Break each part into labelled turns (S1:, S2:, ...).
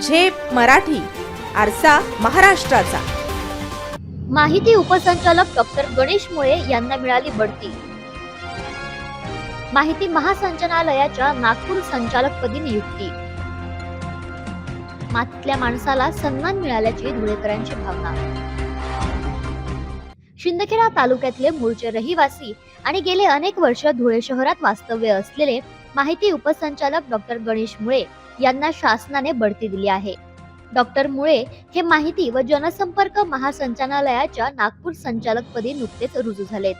S1: झेप मराठी आरसा महाराष्ट्राचा.
S2: माहिती उपसंचालक डॉक्टर गणेश मुळे यांना मिळाली बढती. माहिती महासंचालनालयाच्या नागपूर संचालकपदी नियुक्ती. मातीतल्या माणसाला सन्मान मिळाल्याची धुळेकरांची भावना. शिंदखेडा तालुक्यातले मूळचे रहिवासी आणि गेले अनेक वर्ष धुळे शहरात वास्तव्य असलेले माहिती उपसंचालक डॉक्टर गणेश मुळे यांना शासनाने बढती दिली आहे. डॉक्टर मुळे हे माहिती व जनसंपर्क महासंचालनालयाच्या नागपूर संचालकपदी नुकतेच रुजू झालेत.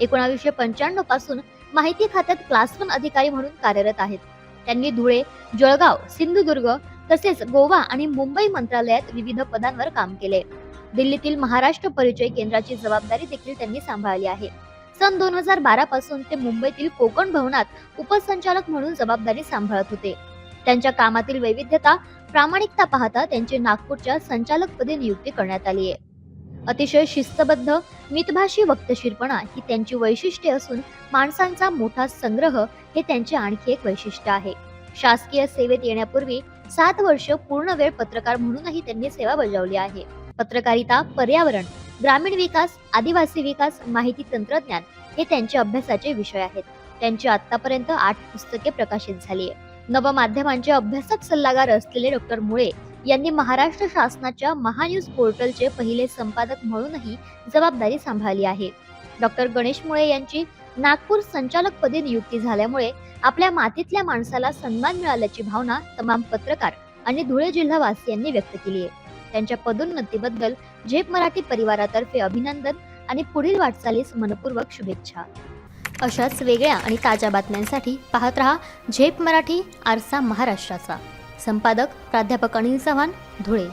S2: एकोणावीसशे पंच्याण्णवपासून माहिती खात्यात क्लास वन अधिकारी म्हणून कार्यरत आहेत. त्यांनी धुळे जळगाव सिंधुदुर्ग तसेच गोवा आणि मुंबई मंत्रालयात विविध पदांवर काम केले. दिल्लीतील महाराष्ट्र परिचय केंद्राची जबाबदारी देखील त्यांनी सांभाळली आहे. सन दोन हजार बारा पासून ते मुंबईतील कोकण भवनात उपसंचालक म्हणून जबाबदारी सांभाळत होते. त्यांच्या कामातील वैविध्यता प्रामाणिकता पाहता त्यांची नागपूरच्या संचालकपदी नियुक्ती करण्यात आली आहे. अतिशय शिस्तबद्ध मितभाषी वक्तशीरपणा ही त्यांची वैशिष्ट्ये असून माणसांचा मोठा संग्रह हे त्यांचे आणखी एक वैशिष्ट्य आहे. शासकीय सेवेत येण्यापूर्वी सात वर्ष पूर्ण वेळ पत्रकार म्हणूनही त्यांनी सेवा बजावली आहे. पत्रकारिता पर्यावरण ग्रामीण विकास आदिवासी विकास माहिती तंत्रज्ञान हे त्यांचे अभ्यासाचे विषय आहेत. त्यांची आतापर्यंत आठ पुस्तके प्रकाशित झाली आहे नवमाध्यमांचे अभ्यासक सल्लागार असलेले डॉक्टर मुळे यांनी महाराष्ट्र शासनाच्या महान्यूज पोर्टलचे पहिले संपादक म्हणूनही जबाबदारी सांभाळली आहे. डॉक्टर गणेश मुळे यांची नागपूर संचालकपदी नियुक्ती झाल्यामुळे आपल्या मातीतल्या माणसाला सन्मान मिळाल्याची भावना तमाम पत्रकार आणि धुळे जिल्हावासियांनी व्यक्त केली आहे त्यांच्या पदोन्नतीबद्दल झेप मराठी परिवारातर्फे अभिनंदन आणि पुढील वाटचालीस मनपूर्वक शुभेच्छा. अशाच वेगळ्या आणि ताज्या बातम्यांसाठी पाहत रहा झेप मराठी आरसा महाराष्ट्राचा. संपादक प्राध्यापक अनिल चव्हाण धुळे.